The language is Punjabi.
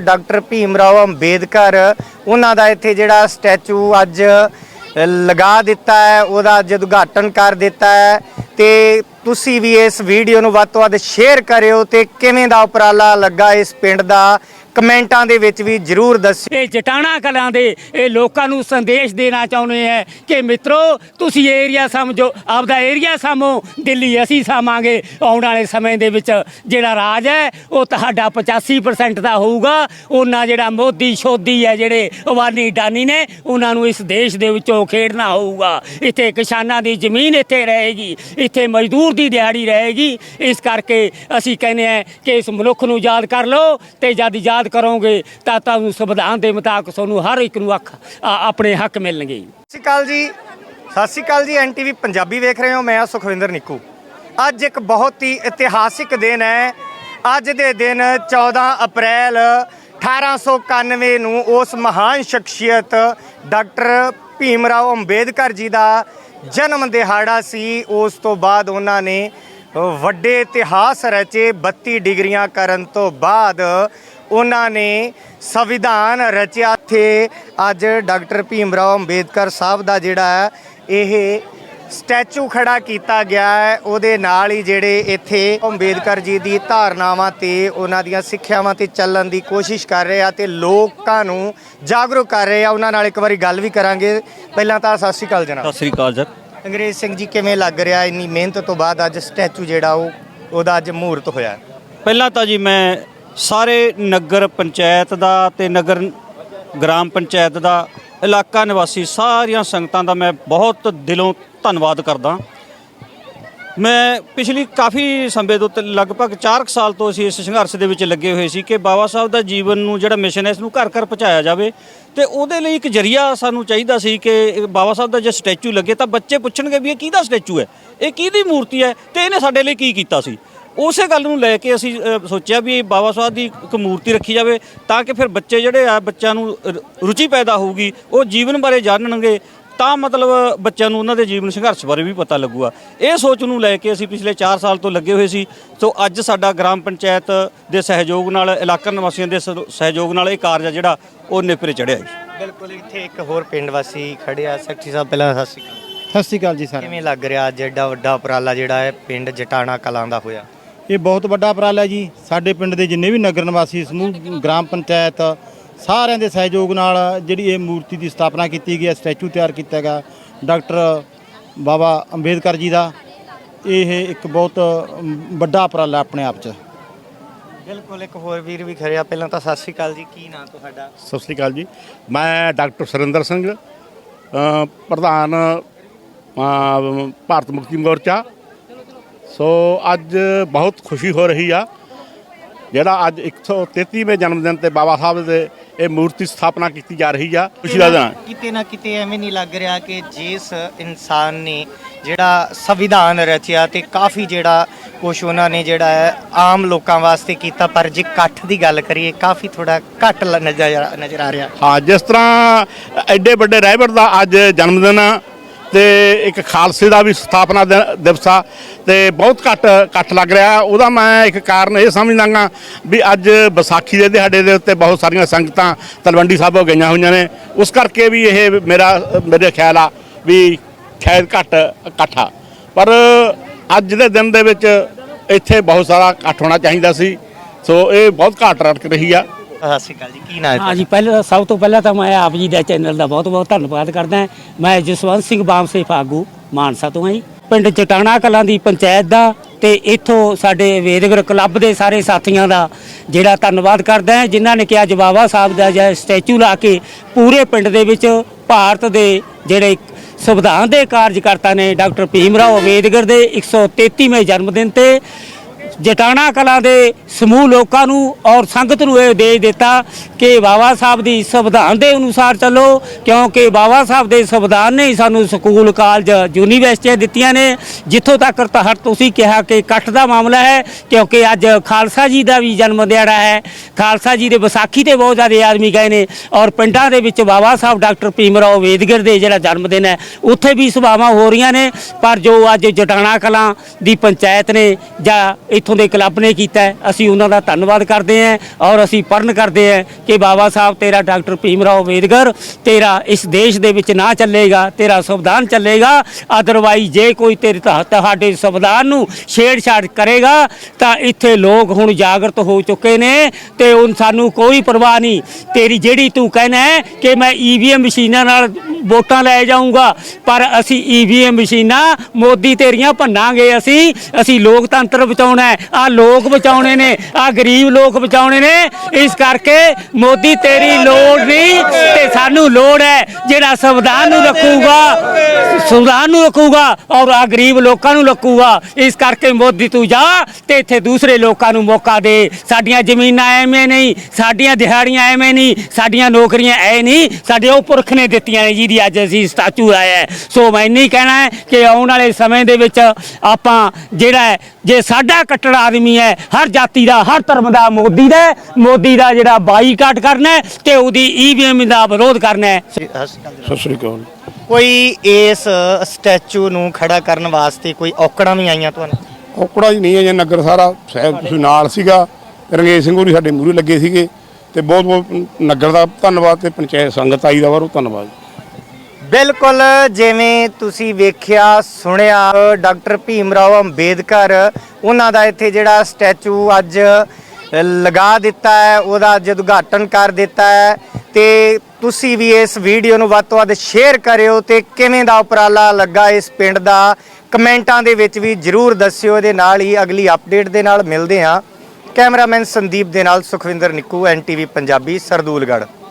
ਡਾਕਟਰ ਭੀਮ ਰਾਓ ਅੰਬੇਦਕਰ, ਉਹਨਾਂ ਦਾ ਇੱਥੇ ਜਿਹੜਾ ਸਟੈਚੂ ਅੱਜ ਲਗਾ ਦਿੱਤਾ ਹੈ, ਉਹਦਾ ਅੱਜ ਉਦਘਾਟਨ ਕਰ ਦਿੱਤਾ ਹੈ ਤੇ ਤੁਸੀਂ ਵੀ ਇਸ ਵੀਡੀਓ ਨੂੰ ਵੱਧ ਤੋਂ ਵੱਧ ਸ਼ੇਅਰ ਕਰਿਓ ਤੇ ਕਿਵੇਂ ਦਾ ਉਪਰਾਲਾ ਲੱਗਾ ਇਸ ਪਿੰਡ ਦਾ, ਕਮੈਂਟਾਂ ਦੇ ਵਿੱਚ ਵੀ ਜਰੂਰ ਦੱਸਿਓ। ਇਹ ਜਟਾਣਾ ਕਲਾਂ ਦੇ, ਇਹ ਲੋਕਾਂ ਨੂੰ ਸੰਦੇਸ਼ ਦੇਣਾ ਚਾਹੁੰਦੇ ਹੈ ਕਿ ਮਿੱਤਰੋ, ਤੁਸੀਂ ਏਰੀਆ ਸਮਝੋ, ਆਪਦਾ ਏਰੀਆ ਸਮੋ ਦਿੱਲੀ ਅਸੀਂ ਸਾਮਾਂਗੇ ਆਉਣ ਵਾਲੇ ਸਮੇਂ ਦੇ ਵਿੱਚ। ਜਿਹੜਾ ਰਾਜ ਹੈ, ਉਹ ਤੁਹਾਡਾ 85% ਦਾ ਹੋਊਗਾ। ਉਹਨਾਂ ਜਿਹੜਾ ਮੋਦੀ, ਸ਼ੋਦੀ ਹੈ, ਜਿਹੜੇ ਅਵਾਨੀ ਡਾਨੀ ਨੇ, ਉਹਨਾਂ ਨੂੰ ਇਸ ਦੇਸ਼ ਦੇ ਵਿੱਚੋਂ ਖੇਡਣਾ ਹੋਊਗਾ। ਇੱਥੇ ਕਿਸਾਨਾਂ ਦੀ ਜ਼ਮੀਨ ਇੱਥੇ ਰਹੇਗੀ। ਇੱਥੇ ਮਜ਼ਦੂਰ ਦੀ ਦਿਹਾੜੀ ਰਹੇਗੀ। ਇਸ ਕਰਕੇ ਅਸੀਂ ਕਹਿੰਦੇ ਆ ਕਿ ਇਸ ਮਨੁੱਖ ਨੂੰ ਯਾਦ ਕਰ ਲਓ ਤੇ ਜਦ ਯਾਦ ਕਰੋਗੇ ਤਾਂ ਤੁਹਾਨੂੰ ਸੰਵਿਧਾਨ ਦੇ ਮੁਤਾਬਕ ਤੁਹਾਨੂੰ ਹਰ ਇੱਕ ਨੂੰ ਅੱਖ ਆਪਣੇ ਹੱਕ ਮਿਲਣਗੇ। ਸਤਿ ਸ਼੍ਰੀ ਅਕਾਲ ਜੀ। ਸਤਿ ਸ਼੍ਰੀ ਅਕਾਲ ਜੀ ਐਨਟੀਵੀ ਪੰਜਾਬੀ ਵੇਖ ਰਹੇ ਹੋ। ਮੈਂ ਸੁਖਵਿੰਦਰ ਨਿੱਕੂ। ਅੱਜ ਇੱਕ ਬਹੁਤ ਹੀ ਇਤਿਹਾਸਿਕ ਦਿਨ ਹੈ। ਅੱਜ ਦੇ ਦਿਨ 14 ਅਪ੍ਰੈਲ 1891 ਨੂੰ ਉਸ ਮਹਾਨ ਸ਼ਖਸੀਅਤ ਡਾਕਟਰ ਭੀਮ ਰਾਓ ਅੰਬੇਦਕਰ ਜੀ ਦਾ ਜਨਮ ਦਿਹਾੜਾ ਸੀ। ਉਸ ਤੋਂ ਬਾਅਦ ਉਹਨਾਂ ਨੇ ਵੱਡੇ ਇਤਿਹਾਸ ਰਚੇ। 32 ਡਿਗਰੀਆਂ ਕਰਨ ਤੋਂ ਬਾਅਦ ਉਹਨਾਂ ਨੇ ਸੰਵਿਧਾਨ ਰਚਿਆ। ਤੇ ਅੱਜ ਡਾਕਟਰ ਭੀਮ ਰਾਓ ਅੰਬੇਦਕਰ ਸਾਹਿਬ ਦਾ ਜਿਹੜਾ ਹੈ, ਇਹ ਸਟੈਚੂ ਖੜਾ ਕੀਤਾ ਗਿਆ ਹੈ। ਉਹਦੇ ਨਾਲ ਹੀ ਜਿਹੜੇ ਇੱਥੇ ਅੰਬੇਦਕਰ ਜੀ ਦੀ ਧਾਰਨਾਵਾਂ ਤੇ ਉਹਨਾਂ ਦੀਆਂ ਸਿੱਖਿਆਵਾਂ ਤੇ ਚੱਲਣ ਦੀ ਕੋਸ਼ਿਸ਼ ਕਰ ਰਹੇ ਆ ਤੇ ਲੋਕਾਂ ਨੂੰ ਜਾਗਰੂਕ ਕਰ ਰਹੇ ਆ। ਉਹਨਾਂ ਨਾਲ ਇੱਕ ਵਾਰੀ ਗੱਲ ਵੀ ਕਰਾਂਗੇ। ਪਹਿਲਾਂ ਤਾਂ ਸਤਿ ਸ਼੍ਰੀ ਅਕਾਲ ਜਨਾਬ। ਸਤਿ ਸ੍ਰੀ ਅਕਾਲ ਸਰ। ਅੰਗਰੇਜ਼ ਸਿੰਘ ਜੀ ਕਿਵੇਂ ਲੱਗ ਰਿਹਾ? ਇੰਨੀ ਮਿਹਨਤ ਤੋਂ ਬਾਅਦ ਅੱਜ ਸਟੈਚੂ ਜਿਹੜਾ ਉਹ ਉਹਦਾ ਅੱਜ ਮਹੂਰਤ ਹੋਇਆ ਪਹਿਲਾਂ ਤਾਂ ਜੀ ਮੈਂ ਸਾਰੇ ਨਗਰ ਪੰਚਾਇਤ ਦਾ ਤੇ ਨਗਰ ਗ੍ਰਾਮ ਪੰਚਾਇਤ ਦਾ ਇਲਾਕਾ ਨਿਵਾਸੀ ਸਾਰੀਆਂ ਸੰਗਤਾਂ ਦਾ ਮੈਂ ਬਹੁਤ ਦਿਲੋਂ ਧੰਨਵਾਦ ਕਰਦਾ। ਮੈਂ ਪਿਛਲੀ ਕਾਫੀ ਸਮੇਂ ਤੋਂ ਤੇ ਲਗਭਗ 4 ਸਾਲ ਤੋਂ ਅਸੀਂ ਇਸ ਸੰਘਰਸ਼ ਦੇ ਵਿੱਚ ਲੱਗੇ ਹੋਏ ਸੀ ਕਿ ਬਾਬਾ ਸਾਹਿਬ ਦਾ ਜੀਵਨ ਨੂੰ, ਜਿਹੜਾ ਮਿਸ਼ਨ ਹੈ, ਇਸ ਨੂੰ ਘਰ ਘਰ ਪਹੁੰਚਾਇਆ ਜਾਵੇ। ਤੇ ਉਹਦੇ ਲਈ ਇੱਕ ਜਰੀਆ ਸਾਨੂੰ ਚਾਹੀਦਾ ਸੀ ਕਿ ਬਾਬਾ ਸਾਹਿਬ ਦਾ ਜੇ ਸਟੈਚੂ ਲੱਗੇ ਤਾਂ ਬੱਚੇ ਪੁੱਛਣਗੇ ਵੀ ਇਹ ਕਿਹਦਾ ਸਟੈਚੂ ਹੈ? ਇਹ ਕਿਹਦੀ ਮੂਰਤੀ ਹੈ? ਤੇ ਇਹਨੇ ਸਾਡੇ ਲਈ ਕੀ ਕੀਤਾ ਸੀ? ਉਸੇ ਗੱਲ ਨੂੰ ਲੈ ਕੇ ਅਸੀਂ ਸੋਚਿਆ ਵੀ ਬਾਬਾ ਸਾਹਿਬ ਦੀ ਇੱਕ ਮੂਰਤੀ ਰੱਖੀ ਜਾਵੇ ਤਾਂ ਕਿ ਫਿਰ ਬੱਚੇ ਜਿਹੜੇ ਆ, ਬੱਚਿਆਂ ਨੂੰ ਰੁਚੀ ਪੈਦਾ ਹੋਊਗੀ, ਉਹ ਜੀਵਨ ਬਾਰੇ ਜਾਣਨਗੇ। ਤਾਂ ਮਤਲਬ ਬੱਚਿਆਂ ਨੂੰ ਉਹਨਾਂ ਦੇ ਜੀਵਨ ਸੰਘਰਸ਼ ਬਾਰੇ ਵੀ ਪਤਾ ਲੱਗੂਗਾ। ਇਹ ਸੋਚ ਨੂੰ ਲੈ ਕੇ ਅਸੀਂ ਪਿਛਲੇ 4 ਸਾਲ ਤੋਂ ਲੱਗੇ ਹੋਏ ਸੀ। ਸੋ ਅੱਜ ਸਾਡਾ ਗ੍ਰਾਮ ਪੰਚਾਇਤ ਦੇ ਸਹਿਯੋਗ ਨਾਲ ਇਲਾਕਾ ਨਿਵਾਸੀਆਂ ਦੇ ਸਹਿਯੋਗ ਨਾਲ ਇਹ ਕਾਰਜ ਆ ਜਿਹੜਾ ਉਹ ਨੇਪਰੇ ਚੜਿਆ ਜੀ। ਬਿਲਕੁਲ ਇੱਥੇ ਇੱਕ ਹੋਰ ਪਿੰਡ ਵਾਸੀ ਖੜੇ ਆ। ਸੈਕਟਰੀ ਸਾਹਿਬ ਪਹਿਲਾਂ ਸਤਿ ਸ਼੍ਰੀ ਅਕਾਲ। ਸਤਿ ਸ਼੍ਰੀ ਅਕਾਲ ਜੀ ਸਰ ਕਿਵੇਂ ਲੱਗ ਰਿਹਾ ਅੱਜ ਐਡਾ ਵੱਡਾ ਉਪਰਾਲਾ ਜਿਹੜਾ ਹੈ ਪਿੰਡ ਜਟਾਣਾ ਕਲਾਂ ਦਾ ਹੋਇਆ? ਇਹ ਬਹੁਤ ਵੱਡਾ ਉਪਰਾਲਾ ਜੀ। ਸਾਡੇ ਪਿੰਡ ਦੇ ਜਿੰਨੇ ਵੀ ਨਗਰ ਨਿਵਾਸੀ ਸਮੂਹ ਗ੍ਰਾਮ ਪੰਚਾਇਤ ਸਾਰਿਆਂ ਦੇ ਸਹਿਯੋਗ ਨਾਲ ਜਿਹੜੀ ਇਹ ਮੂਰਤੀ ਦੀ ਸਥਾਪਨਾ ਕੀਤੀ ਗਈ ਹੈ ਸਟੈਚੂ ਤਿਆਰ ਕੀਤਾ ਗਿਆ ਡਾਕਟਰ ਬਾਬਾ ਅੰਬੇਦਕਰ ਜੀ ਦਾ। ਇਹ ਇੱਕ ਬਹੁਤ ਵੱਡਾ ਉਪਰਾਲਾ ਆਪਣੇ ਆਪ 'ਚ। ਬਿਲਕੁਲ ਇੱਕ ਹੋਰ ਵੀਰ ਵੀ ਖੜਿਆ ਪਹਿਲਾਂ ਤਾਂ ਸਤਿ ਸ਼੍ਰੀ ਅਕਾਲ ਜੀ ਕੀ ਨਾਮ ਤੁਹਾਡਾ? ਸਤਿ ਸ੍ਰੀ ਅਕਾਲ ਜੀ। ਮੈਂ ਡਾਕਟਰ ਸੁਰਿੰਦਰ ਸਿੰਘ ਅ, ਪ੍ਰਧਾਨ ਅ, ਭਾਰਤ ਮੁਕਤੀ ਮੋਰਚਾ। ਸੋ ਅੱਜ ਬਹੁਤ ਖੁਸ਼ੀ ਹੋ ਰਹੀ ਆ ਜਿਹੜਾ ਅੱਜ 133ਵੇਂ ਜਨਮ ਦਿਨ ਤੇ ਬਾਬਾ ਸਾਹਿਬ ਦੇ ਇਹ ਮੂਰਤੀ ਸਥਾਪਨਾ ਕੀਤੀ ਜਾ ਰਹੀ ਆ ਖੁਸ਼ੀ ਦਾ ਦਿਨ। ਕਿਤੇ ਨਾ ਕਿਤੇ ਐਵੇਂ ਨਹੀਂ ਲੱਗ ਰਿਹਾ ਕਿ ਜਿਸ ਇਨਸਾਨ ਨੇ ਜਿਹੜਾ ਸੰਵਿਧਾਨ ਰਚਿਆ ਤੇ ਕਾਫੀ ਜਿਹੜਾ ਕੁਛ ਉਹਨਾਂ ਨੇ ਜਿਹੜਾ ਹੈ ਆਮ ਲੋਕਾਂ ਵਾਸਤੇ ਕੀਤਾ ਪਰ ਜੇ ਇਕੱਠ ਦੀ ਗੱਲ ਕਰੀਏ ਕਾਫੀ ਥੋੜਾ ਘੱਟ ਨਜ਼ਰ ਆ ਰਿਹਾ ਹਾਂ ਜਿਸ ਤਰ੍ਹਾਂ ਐਡੇ ਵੱਡੇ ਰਹਿਬਰ ਦਾ ਅੱਜ ਜਨਮ ਦਿਨ ਆ ਤੇ ਇੱਕ ਖਾਲਸੇ ਦਾ ਵੀ ਸਥਾਪਨਾ ਦਿਵਸ ਆ ਤੇ ਬਹੁਤ ਘੱਟ ਇਕੱਠ ਲੱਗ ਰਿਹਾ। ਉਹਦਾ ਮੈਂ ਇੱਕ ਕਾਰਨ ਇਹ ਸਮਝਦਾਗਾ ਵੀ ਅੱਜ ਵਿਸਾਖੀ ਦੇ ਦਿਹਾੜੇ ਦੇ ਉੱਤੇ ਬਹੁਤ ਸਾਰੀਆਂ ਸੰਗਤਾਂ ਤਲਵੰਡੀ ਸਾਹਿਬੋਂ ਗਈਆਂ ਹੋਈਆਂ ਨੇ। ਉਸ ਕਰਕੇ ਵੀ ਇਹ ਮੇਰਾ, ਮੇਰੇ ਖਿਆਲ ਆ ਵੀ ਸ਼ਾਇਦ ਘੱਟ ਇਕੱਠ ਆ। ਪਰ ਅੱਜ ਦੇ ਦਿਨ ਦੇ ਵਿੱਚ ਇੱਥੇ ਬਹੁਤ ਸਾਰਾ ਇਕੱਠ ਹੋਣਾ ਚਾਹੀਦਾ ਸੀ। ਸੋ ਇਹ ਬਹੁਤ ਘੱਟ ਰੜਕ ਰਹੀ ਆ। ਸਤਿ ਸ਼੍ਰੀ ਅਕਾਲ ਜੀ ਕੀ ਨਾਮ ਹੈ ਹਾਂ ਜੀ ਪਹਿਲਾਂ ਤਾਂ ਸਭ ਤੋਂ ਪਹਿਲਾਂ ਤਾਂ ਮੈਂ ਆਪ ਜੀ ਦਾ ਚੈਨਲ ਦਾ ਬਹੁਤ ਬਹੁਤ ਧੰਨਵਾਦ ਕਰਦਾ ਹਾਂ। ਮੈਂ ਜਸਵੰਤ ਸਿੰਘ ਬਾਮਸੇ ਫਾਗੂ ਮਾਨਸਾ ਤੋਂ ਹਾਂ ਜੀ ਪਿੰਡ ਚਟਾਣਾ ਕਲਾਂ ਦੀ ਪੰਚਾਇਤ ਦਾ ਤੇ ਇੱਥੋਂ ਸਾਡੇ ਵੇਦਗਰ ਕਲੱਬ ਦੇ ਸਾਰੇ ਸਾਥੀਆਂ ਦਾ ਜਿਹੜਾ ਧੰਨਵਾਦ ਕਰਦਾ ਹਾਂ ਜਿਨ੍ਹਾਂ ਨੇ ਕਿ ਅੱਜ ਬਾਬਾ ਸਾਹਿਬ ਦਾ ਜਿਹੜਾ ਸਟੈਚੂ ਲਾ ਕੇ ਪੂਰੇ ਪਿੰਡ ਦੇ ਵਿੱਚ ਭਾਰਤ ਦੇ ਜਿਹੜੇ ਸੰਵਿਧਾਨ ਦੇ ਕਾਰਜਕਰਤਾ ਨੇ ਡਾਕਟਰ ਭੀਮ ਰਾਓ ਅੰਬੇਦਕਰ ਦੇ 133ਵੇਂ ਜਨਮ ਦਿਨ ਤੇ ਜਟਾਣਾ ਕਲਾ ਦੇ ਸਮੂਹ ਲੋਕਾਂ ਨੂੰ ਔਰ ਸੰਗਤ ਨੂੰ ਇਹ ਦੇ ਦਿੱਤਾ ਕਿ ਬਾਬਾ ਸਾਹਿਬ ਦੀ ਸੰਵਿਧਾਨ ਦੇ ਅਨੁਸਾਰ ਚੱਲੋ, ਕਿਉਂਕਿ ਬਾਬਾ ਸਾਹਿਬ ਦੇ ਸੰਵਿਧਾਨ ਨੇ ਹੀ ਸਾਨੂੰ ਸਕੂਲ, ਕਾਲਜ, ਯੂਨੀਵਰਸਿਟੀਆਂ ਦਿੱਤੀਆਂ ਨੇ। ਜਿੱਥੋਂ ਤੱਕ ਤਾਂ ਤੁਸੀਂ ਕਿਹਾ ਕਿ ਇਕੱਠ ਦਾ ਮਾਮਲਾ ਹੈ, ਕਿਉਂਕਿ ਅੱਜ ਖਾਲਸਾ ਜੀ ਦਾ ਵੀ ਜਨਮ ਦਿਹਾੜਾ ਹੈ। ਖਾਲਸਾ ਜੀ ਦੇ ਵਿਸਾਖੀ ਤੇ ਬਹੁਤ ਜ਼ਿਆਦਾ ਆਦਮੀ ਗਏ ਨੇ ਔਰ ਪਿੰਡਾਂ ਦੇ ਵਿੱਚ ਬਾਬਾ ਸਾਹਿਬ ਡਾਕਟਰ ਭੀਮ ਰਾਓ ਅੰਬੇਦਕਰ ਦੇ ਜਿਹੜਾ ਜਨਮ ਦਿਨ ਹੈ, ਉੱਥੇ ਵੀ ਸਭਾਵਾਂ ਹੋ ਰਹੀਆਂ ਨੇ। ਪਰ ਜੋ ਅੱਜ ਜਟਾਣਾ ਕਲਾਂ ਦੀ ਪੰਚਾਇਤ ਨੇ ਜਾਂ ਇੱਥੋਂ ਦੇ ਕਲੱਬ ਨੇ ਕੀਤਾ ਹੈ। ਅਸੀਂ ਉਹਨਾਂ ਦਾ ਧੰਨਵਾਦ ਕਰਦੇ ਹਾਂ ਔਰ ਅਸੀਂ ਪਰਨ ਕਰਦੇ ਹਾਂ ਕਿ ਬਾਬਾ ਸਾਹਿਬ, ਤੇਰਾ ਡਾਕਟਰ ਭੀਮ ਰਾਓ ਅੰਬੇਦਕਰ, ਤੇਰਾ ਇਸ ਦੇਸ਼ ਦੇ ਵਿੱਚ ਨਾ ਚੱਲੇਗਾ, ਤੇਰਾ ਸੰਵਿਧਾਨ ਚੱਲੇਗਾ ਅਦਰਵਾਈਜ਼ ਜੇ ਕੋਈ ਤੇਰੇ ਤੁਹਾਡੇ ਸੰਵਿਧਾਨ ਨੂੰ ਛੇੜਛਾੜ ਕਰੇਗਾ, ਤਾਂ ਇੱਥੇ ਲੋਕ ਹੁਣ ਜਾਗਰਤ ਹੋ ਚੁੱਕੇ ਨੇ ਤੇ ਹੁਣ ਸਾਨੂੰ ਕੋਈ ਪਰਵਾਹ ਨਹੀਂ। ਤੇਰੀ ਜਿਹੜੀ ਤੂੰ ਕਹਿਣਾ ਕਿ ਮੈਂ ਈਵੀਐਮ ਮਸ਼ੀਨਾਂ ਨਾਲ ਵੋਟਾਂ ਲੈ ਜਾਊਂਗਾ। ਪਰ ਅਸੀਂ ਈਵੀਐਮ ਮਸ਼ੀਨਾਂ, ਮੋਦੀ ਤੇਰੀਆਂ ਭੰਨਾਂਗੇ ਅਸੀਂ। ਅਸੀਂ ਲੋਕਤੰਤਰ ਬਚਾਉਣਾ ਹੈ। ਆ ਲੋਕ ਬਚਾਉਣੇ ਨੇ ਆ ਗਰੀਬ ਲੋਕ ਬਚਾਉਣੇ ਨੇ। ਇਸ ਕਰਕੇ ਮੋਦੀ ਤੇਰੀ ਲੋੜ ਨਹੀਂ ਤੇ ਸਾਨੂੰ ਲੋੜ ਹੈ ਜਿਹੜਾ ਸੰਵਿਧਾਨ ਨੂੰ ਰੱਖੂਗਾ। ਸੰਵਿਧਾਨ ਨੂੰ ਰੱਖੂਗਾ ਔਰ ਆ ਗਰੀਬ ਲੋਕਾਂ ਨੂੰ ਰੱਖੂਗਾ। ਇਸ ਕਰਕੇ ਮੋਦੀ ਤੂੰ ਜਾ ਤੇ ਇੱਥੇ ਦੂਸਰੇ ਲੋਕਾਂ ਨੂੰ ਮੌਕਾ ਦੇ। ਸਾਡੀਆਂ ਜ਼ਮੀਨਾਂ ਐਵੇਂ ਨਹੀਂ, ਸਾਡੀਆਂ ਦਿਹਾੜੀਆਂ ਐਵੇਂ ਨਹੀਂ, ਸਾਡੀਆਂ ਨੌਕਰੀਆਂ ਐ ਨਹੀਂ ਸਾਡੇ ਉਹ ਪੁਰਖ ਨੇ ਦਿੱਤੀਆਂ ਨੇ ਜੀ ਜਿਹਦੀ ਅੱਜ ਅਸੀਂ ਸਟੈਚੂ ਆਇਆ ਹੈ। ਸੋ ਮੈਂ ਨਹੀਂ ਕਹਿਣਾ ਹੈ ਕਿ ਆਉਣ ਵਾਲੇ ਸਮੇਂ ਦੇ ਵਿੱਚ ਆਪਾਂ ਜਿਹੜਾ ਹੈ, ਜੇ ਸਾਡਾ ਕੱਟੜ ਆਦਮੀ ਹੈ ਹਰ ਜਾਤੀ ਦਾ ਹਰ ਧਰਮ ਦਾ ਮੋਦੀ ਦਾ ਹੈ, ਮੋਦੀ ਦਾ ਜਿਹੜਾ ਬਾਈਕਾਟ ਕਰਨਾ ਹੈ ਤੇ ਉਹਦੀ ਈਵੀਐਮ ਦਾ ਵਿਰੋਧ ਕਰਨਾ ਹੈ। ਸਤਿ ਸ੍ਰੀ ਅਕਾਲ ਕੋਈ ਇਸ ਸਟੈਚੂ ਨੂੰ ਖੜਾ ਕਰਨ ਵਾਸਤੇ ਕੋਈ ਔਕੜਾਂ ਵੀ ਆਈਆਂ ਤੁਹਾਨੂੰ? ਔਕੜਾ ਹੀ ਨਹੀਂ ਹੈ ਜੇ ਨਗਰ ਸਾਰਾ ਸਾਹਿਬ ਤੁਸੀਂ ਨਾਲ ਸੀਗਾ। ਰੰਗੇਸ਼ ਸਿੰਘ ਹੋਰੀ ਸਾਡੇ ਮੂਹਰੇ ਲੱਗੇ ਸੀਗੇ ਤੇ ਬਹੁਤ ਬਹੁਤ ਨਗਰ ਦਾ ਧੰਨਵਾਦ ਤੇ ਪੰਚਾਇਤ ਸੰਗਤ ਆਈ ਦਾ ਵਾਰੋ ਧੰਨਵਾਦ। ਬਿਲਕੁਲ ਜਿਵੇਂ ਤੁਸੀਂ ਵੇਖਿਆ, ਸੁਣਿਆ, ਡਾਕਟਰ ਭੀਮ ਰਾਓ ਅੰਬੇਦਕਰ, ਉਹਨਾਂ ਦਾ ਇੱਥੇ ਜਿਹੜਾ ਸਟੈਚੂ ਅੱਜ ਲਗਾ ਦਿੱਤਾ ਹੈ, ਉਹਦਾ ਅੱਜ ਉਦਘਾਟਨ ਕਰ ਦਿੱਤਾ ਹੈ। ਤੇ ਤੁਸੀਂ ਵੀ ਇਸ ਵੀਡੀਓ ਨੂੰ ਵੱਧ ਤੋਂ ਵੱਧ ਸ਼ੇਅਰ ਕਰਿਓ ਤੇ ਕਿਵੇਂ ਦਾ ਉਪਰਾਲਾ ਲੱਗਾ ਇਸ ਪਿੰਡ ਦਾ? ਕਮੈਂਟਾਂ ਦੇ ਵਿੱਚ ਵੀ ਜਰੂਰ ਦੱਸਿਓ, ਇਹਦੇ ਨਾਲ ਹੀ ਅਗਲੀ ਅਪਡੇਟ ਦੇ ਨਾਲ ਮਿਲਦੇ ਹਾਂ। ਕੈਮਰਾਮੈਨ ਸੰਦੀਪ ਦੇ ਨਾਲ ਸੁਖਵਿੰਦਰ ਨਿੱਕੂ ਐਨਟੀਵੀ ਪੰਜਾਬੀ, ਸਰਦੂਲਗੜ੍ਹ।